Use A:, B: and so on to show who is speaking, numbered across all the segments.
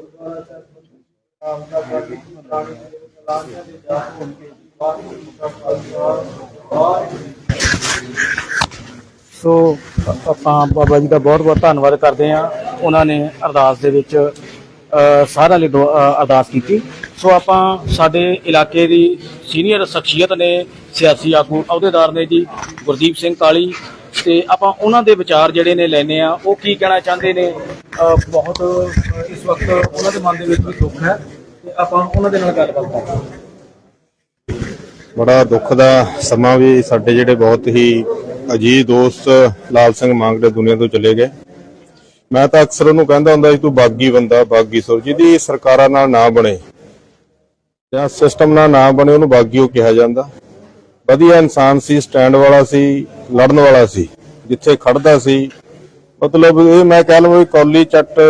A: ਗੁਰਦੁਆਰਾ ਸਾਹਿਬ ਆਪ ਦਾ ਬਾਕੀ ਪੁਰਾਣੀ ਲਾਂਝਾ ਦੇ ਜਾ ਹੋਣ ਕੇ
B: ਸੋ ਆਪਾਂ ਬਾਬਾ ਜੀ ਦਾ ਬਹੁਤ ਬਹੁਤ ਧੰਨਵਾਦ ਕਰਦੇ ਹਾਂ। ਉਹਨਾਂ ਨੇ ਅਰਦਾਸ ਦੇ ਵਿੱਚ ਸਾਰਿਆਂ ਲਈ ਦੁਆ- ਅਰਦਾਸ ਕੀਤੀ। ਸੋ ਆਪਾਂ ਸਾਡੇ ਇਲਾਕੇ ਦੀ ਸੀਨੀਅਰ ਸ਼ਖਸੀਅਤ ਨੇ ਸਿਆਸੀ ਆਗੂ ਅਹੁਦੇਦਾਰ ਨੇ ਜੀ, ਗੁਰਦੀਪ ਸਿੰਘ ਕਾਲੀ। ਤੇ ਆਪਾਂ ਉਹਨਾਂ ਦੇ ਵਿਚਾਰ ਜਿਹੜੇ ਨੇ ਲੈਣੇ ਆ ਉਹ ਕੀ ਕਹਿਣਾ ਚਾਹੁੰਦੇ ਨੇ? ਬਹੁਤ ਇਸ ਵਕਤ ਉਹਨਾਂ ਦੇ ਮਨ ਦੇ ਵਿੱਚ ਵੀ ਦੁੱਖ ਹੈ ਤੇ ਆਪਾਂ ਉਹਨਾਂ ਦੇ ਨਾਲ ਗੱਲਬਾਤ ਕਰਦੇ
C: ਬੜਾ ਦੁੱਖ ਦਾ ਸਮਾਂ ਵੀ ਸਾਡੇ ਜਿਹੜੇ ਬਹੁਤ ਹੀ ਅਜੀਜ਼ ਦੋਸਤ ਲਾਲ ਸਿੰਘ ਮੰਗਦੇ ਦੁਨੀਆ ਤੋਂ ਚਲੇ ਗਏ। ਮੈਂ ਤਾਂ ਅਕਸਰ ਉਹਨੂੰ ਕਹਿੰਦਾ ਹੁੰਦਾ ਸੀ, ਤੂੰ ਬਾਗੀ ਬੰਦਾ, ਬਾਗੀ ਸੁਰ, ਜਿਹਦੀ ਸਰਕਾਰਾਂ ਨਾਲ ਨਾ ਬਣੇ ਜਾਂ ਸਿਸਟਮ ਨਾਲ ਨਾ ਬਣੇ, ਉਹਨੂੰ ਬਾਗੀ ਉਹ ਕਿਹਾ ਜਾਂਦਾ। ਵਧੀਆ ਇਨਸਾਨ ਸੀ ਸਟੈਂਡ ਵਾਲਾ ਸੀ, ਲੜਨ ਵਾਲਾ ਸੀ, ਜਿੱਥੇ ਖੜਦਾ ਸੀ ਮਤਲਬ ਇਹ ਮੈਂ ਕਹਿ ਲਵਾਂ ਕੌਲੀ ਚੱਟ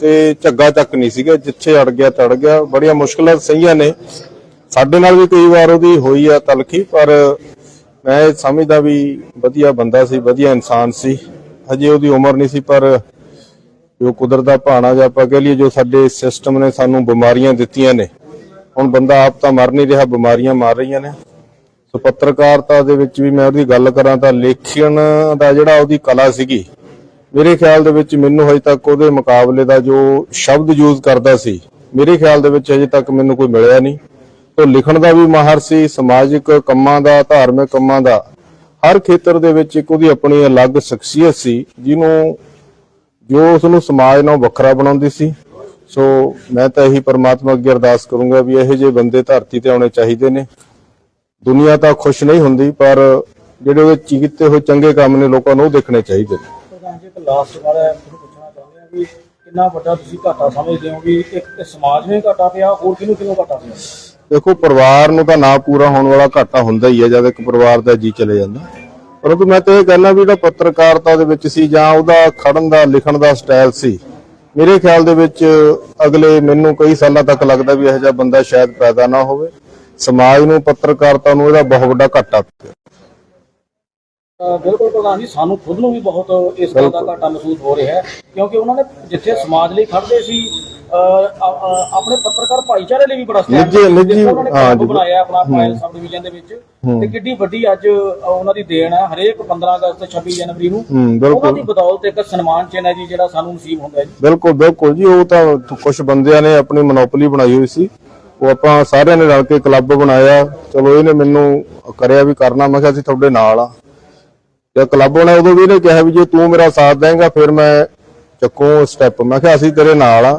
C: ਤੇ ਝੱਗਾ ਚੱਕ ਨਹੀਂ ਸੀਗਾ, ਜਿੱਥੇ ਅੜ ਗਿਆ, ਤੜ ਗਿਆ, ਬੜੀਆਂ ਮੁਸ਼ਕਲਾਂ ਸਹੀਆਂ ਨੇ। ਸਾਡੇ ਨਾਲ ਵੀ ਕਈ ਵਾਰ ਉਹਦੀ ਹੋਈ ਆ ਤਲਖੀ, ਪਰ ਮੈਂ ਸਮਝਦਾ ਵੀ ਵਧੀਆ ਬੰਦਾ ਸੀ, ਵਧੀਆ ਇਨਸਾਨ ਸੀ। ਹਜੇ ਉਹਦੀ ਉਮਰ ਨਹੀਂ ਸੀ, ਪਰ ਜੋ ਕੁਦਰਤ ਦਾ ਭਾਣਾ ਜਾਂ ਆਪਾਂ ਕਹਿ ਲਈਏ ਜੋ ਸਾਡੇ ਸਿਸਟਮ ਨੇ ਸਾਨੂੰ ਬਿਮਾਰੀਆਂ ਦਿੱਤੀਆਂ ਨੇ, ਹੁਣ ਬੰਦਾ ਆਪ ਤਾਂ ਮਰ ਨਹੀਂ ਰਿਹਾ, ਬਿਮਾਰੀਆਂ ਮਾਰ ਰਹੀਆਂ ਨੇ। ਸੋ ਪੱਤਰਕਾਰਤਾ ਦੇ ਵਿੱਚ ਵੀ ਮੈਂ ਉਹਦੀ ਗੱਲ ਕਰਾਂ ਤਾਂ ਲੇਖਣ ਦਾ ਜਿਹੜਾ ਉਹਦੀ ਕਲਾ ਸੀਗੀ ਮੇਰੇ ਖਿਆਲ ਦੇ ਵਿੱਚ ਮੈਨੂੰ ਹਜੇ ਤੱਕ ਉਹਦੇ ਮੁਕਾਬਲੇ ਦਾ ਜੋ ਸ਼ਬਦ ਯੂਜ਼ ਕਰਦਾ ਸੀ, ਮੇਰੇ ਖਿਆਲ ਦੇ ਵਿੱਚ ਹਜੇ ਤੱਕ ਮੈਨੂੰ ਕੋਈ ਮਿਲਿਆ ਨਹੀਂ। ਉਹ ਲਿਖਣ ਦਾ ਵੀ ਮਾਹਰ ਸੀ, ਸਮਾਜਿਕ ਕੰਮਾਂ ਦਾ, ਧਾਰਮਿਕ ਕੰਮਾਂ ਦਾ, ਹਰ ਖੇਤਰ ਦੇ ਵਿੱਚ ਇੱਕ ਉਹਦੀ ਆਪਣੀ ਅਲੱਗ ਸ਼ਖਸੀਅਤ ਸੀ, ਜਿਹਨੂੰ ਜੋ ਉਸ ਨੂੰ ਸਮਾਜ ਨਾਲ ਵੱਖਰਾ ਬਣਾਉਂਦੀ ਸੀ। ਸੋ ਮੈਂ ਤਾਂ ਇਹੀ ਪਰਮਾਤਮਾ ਅੱਗੇ ਅਰਦਾਸ ਕਰੂੰਗਾ ਵੀ ਇਹੋ ਜਿਹੇ ਬੰਦੇ ਧਰਤੀ ਤੇ ਆਉਣੇ ਚਾਹੀਦੇ ਨੇ। ਦੁਨੀਆ ਤਾਂ ਖੁਸ਼ ਨਹੀਂ ਹੁੰਦੀ, ਪਰ ਜਿਹੜੇ ਉਹਦੇ ਕੀਤੇ ਹੋਏ ਚੰਗੇ ਕੰਮ ਨੇ, ਲੋਕਾਂ ਨੂੰ ਉਹ ਦੇਖਣੇ ਚਾਹੀਦੇ ਨੇ।
B: ਪ੍ਰਧਾਨ ਜੀ ਇੱਕ ਤੁਹਾਨੂੰ ਪੁੱਛਣਾ ਚਾਹੁੰਦੇ ਆ ਵੀ ਕਿੰਨਾ ਵੱਡਾ ਤੁਸੀਂ ਘਾਟਾ ਸਮਝਦੇ ਹੋ ਵੀ ਇੱਕ ਤੇ ਸਮਾਜ ਨੂੰ ਹੀ ਘਾਟਾ ਪਿਆ, ਹੋਰ ਕਿਹਨੂੰ ਕਿਹਨੂੰ ਘਾਟਾ ਪਿਆ?
C: ਦੇਖੋ, ਪਰਿਵਾਰ ਨੂੰ ਤਾਂ ਨਾ ਪੂਰਾ ਹੋਣ ਵਾਲਾ ਘਾਟਾ ਹੁੰਦਾ ਹੀ ਹੈ, ਜਦ ਇੱਕ ਪਰਿਵਾਰ ਦਾ ਜੀ ਚਲੇ ਜਾਂਦਾ। ਪਰੰਤੂ ਮੈਂ ਤਾਂ ਇਹ ਕਹਿਣਾ ਵੀ ਜਿਹੜਾ ਪੱਤਰਕਾਰਤਾ ਦੇ ਵਿੱਚ ਸੀ ਜਾਂ ਉਹਦਾ ਖੜਨ ਦਾ, ਲਿਖਣ ਦਾ ਸਟਾਈਲ ਸੀ, ਮੇਰੇ ਖਿਆਲ ਦੇ ਵਿੱਚ ਅਗਲੇ ਮੈਨੂੰ ਕਈ ਸਾਲਾਂ ਤੱਕ ਲੱਗਦਾ ਵੀ ਇਹੋ ਜਿਹਾ ਬੰਦਾ ਸ਼ਾਇਦ ਪੈਦਾ ਨਾ ਹੋਵੇ। ਸਮਾਜ ਨੂੰ, ਪੱਤਰਕਾਰਤਾ ਨੂੰ ਇਹਦਾ ਬਹੁਤ ਵੱਡਾ ਘਾਟਾ ਪਿਆ।
B: ਬਿਲਕੁਲ ਪ੍ਰਧਾਨ ਜੀ ਸਾਨੂੰ ਖੁਦ ਨੂੰ ਵੀ ਬਹੁਤ ਇਸ ਗੱਲ ਦਾ ਘਾਟਾ ਮਹਿਸੂਸ ਹੋ ਰਿਹਾ ਹੈ ਕਿਉਂਕਿ ਉਹਨਾਂ ਨੇ ਜਿੱਥੇ ਸਮਾਜ ਲਈ ਖੜਦੇ ਸੀ ਆਪਣੇ ਪੱਤਰਕਾਰ ਭਾਈਚਾਰੇ ਲਈ ਵੀ ਬੜਾ ਨੇ
C: ਹਾਂ ਜੀ।
B: ਬਣਾਇਆ ਆਪਣਾ ਫਾਈਲ ਸਬ ਡਿਵੀਜ਼ਨ ਦੇ ਵਿੱਚ। ਤੇ ਕਿੱਡੀ ਵੱਡੀ ਅੱਜ ਉਹਨਾਂ ਦੀ ਦੇਣ ਹੈ ਹਰੇਕ 15 ਅਗਸਤ 26 ਜਨਵਰੀ ਨੂੰ। ਉਹਨਾਂ ਦੀ ਬਦੌਲਤ ਇੱਕ ਸਨਮਾਨ ਚਿੰਨ੍ਹ ਹੈ ਜੀ ਜਿਹੜਾ ਸਾਨੂੰ ਨਸੀਬ ਹੁੰਦਾ ਹੈ ਜੀ।
C: ਬਿਲਕੁਲ ਬਿਲਕੁਲ ਜੀ ਉਹ ਤਾਂ ਕੁਝ ਬੰਦਿਆਂ ਨੇ ਆਪਣੀ ਮੋਨੋਪੋਲੀ ਬਣਾਈ ਹੋਈ ਸੀ। ਉਹ ਆਪਾਂ ਸਾਰਿਆਂ ਨੇ ਰਲ ਕੇ ਕਲੱਬ ਬਣਾਇਆ। ਚਲੋ ਇਹਨੇ ਮੈਨੂੰ ਕਰਿਆ ਵੀ ਕਰਨਾ ਮੈਂ ਕਿਹਾ ਅਸੀਂ ਤੁਹਾਡੇ ਨਾਲ ਆ। ਤੇ ਕਲੱਬ ਬਣਾਇਆ ਉਦੋਂ ਵੀ ਇਹਨੇ ਕਿਹਾ ਵੀ ਜੇ ਤੂੰ ਮੇਰਾ ਸਾਥ ਦੇਂਗਾ, ਫਿਰ ਮੈਂ ਚੱਕੂ ਸਟੈਪ ਮੈਂ ਕਿਹਾ, ਅਸੀਂ ਤੇਰੇ ਨਾਲ ਆ।